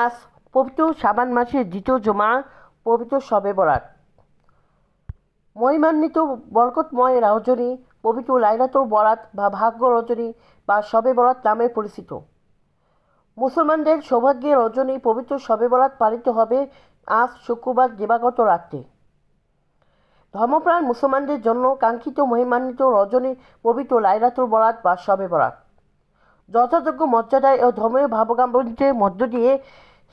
আজ পবিত্র সাবান মাসের দ্বিতীয় জমা, পবিত্র শবে বরাত। মহিমান্বিত, বরকতময় রজনী, পবিত্র লাইলাতুল বরাত বা ভাগ্য রজনী বা শবে বরাত নামে পরিচিত। মুসলমানদের সৌভাগ্যের রজনী, পবিত্র শবে বরাত পালিত হবে আজ শুক্রবার দিবাগত রাত্রে। ধর্মপ্রাণ মুসলমানদের জন্য কাঙ্ক্ষিত মহিমান্বিত রজনী, পবিত্র লাইলাতুল বরাত বা শবে বরাত। যথাযোগ্য মর্যাদায় ও ধর্মীয় ভাবগাম্ভীর্যের মধ্য দিয়ে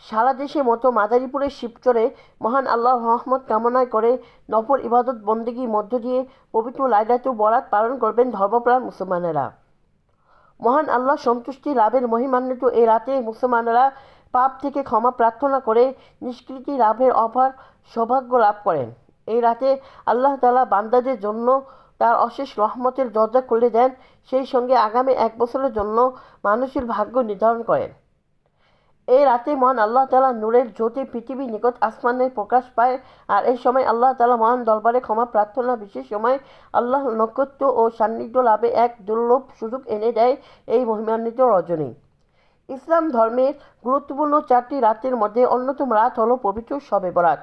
সারা দেশে মতো মাদারীপুরের শিবচরে মহান আল্লাহ রহমত কামনায় করে নফর ইবাদত বন্দেগীর মধ্য দিয়ে পবিত্র লাইলাতুল বরাত পালন করবেন ধর্মপ্রাণ মুসলমানেরা। মহান আল্লাহ সন্তুষ্টি লাভের মহিমান্বিত এই রাতে মুসলমানেরা পাপ থেকে ক্ষমা প্রার্থনা করে নিষ্কৃতি লাভের অফার সৌভাগ্য লাভ করেন। এই রাতে আল্লাহ তালা বান্দাদের জন্য তার অশেষ রহমতের দরজা খুলে দেন। সেই সঙ্গে আগামী এক বছরের জন্য মানুষের ভাগ্য নির্ধারণ করেন। এই রাতে মহান আল্লাহ তালা নূরের জ্যোতি পৃথিবীর নিকট আসমানে প্রকাশ পায়। আর এই সময় আল্লাহ তালা মহান দরবারে ক্ষমা প্রার্থনা বিশেষ সময় আল্লাহ নক্ষত্র ও সান্নিধ্য লাভে এক দুর্লভ সুযোগ এনে দেয় এই মহিমান্বিত রজনী ইসলাম ধর্মের গুরুত্বপূর্ণ চারটি রাতের মধ্যে অন্যতম রাত হলো পবিত্র শবে বরাত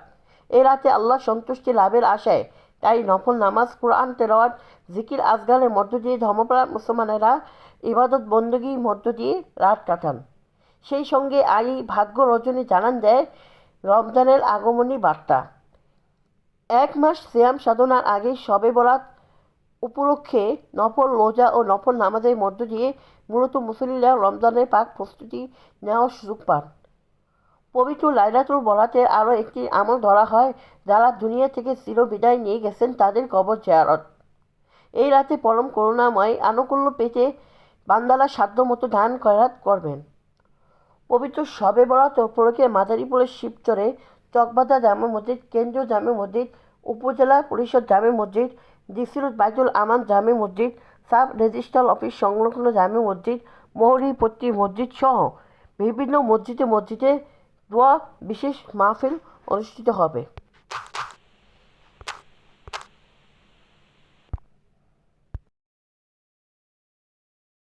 এই রাতে আল্লাহ সন্তুষ্টি লাভের আশায় তাই নফল নামাজ কোরআন তেলাওয়াত জিকির আজগারের মধ্য দিয়ে ধর্মপ্রাণ মুসলমানেরা ইবাদত বন্দগীর মধ্য দিয়ে রাত কাটান। সেই সঙ্গে আই ভাগ্য রজনী জানান দেয়, রমজানের আগমনী বার্তা। এক মাস সিয়াম সাধনার আগে শবে বরাত উপলক্ষে নফল রোজা ও নফল নামাজের মধ্য দিয়ে মূলত মুসলিরা রমজানের পাক প্রস্তুতি নেওয়ার সুযোগ পান। পবিত্র লাইলাতুল বরাতের আরও একটি আমল ধরা হয়, যারা দুনিয়া থেকে চির বিদায় নিয়ে গেছেন তাদের কবর জিয়ারত। এই রাতে পরম করুণাময় আনুকূল্য পেতে বান্দালা সাধ্যমতো ধান খয়রাত করবেন। পবিত্র শবে বরাত উপলক্ষে মাদারীপুরের শিবচরে চকবাজার জামে মসজিদ, কেন্দ্রীয় জামে মসজিদ, উপজেলা পরিষদ জামে মসজিদ দিসিরুদ বাইতুল আমান জামে মসজিদ, সাব রেজিস্ট্রাল অফিস সংলগ্ন জামে মসজিদ মহরিপট্টি মসজিদ সহ বিভিন্ন মসজিদে মসজিদে দোয়া বিশেষ মাহফিল অনুষ্ঠিত হবে।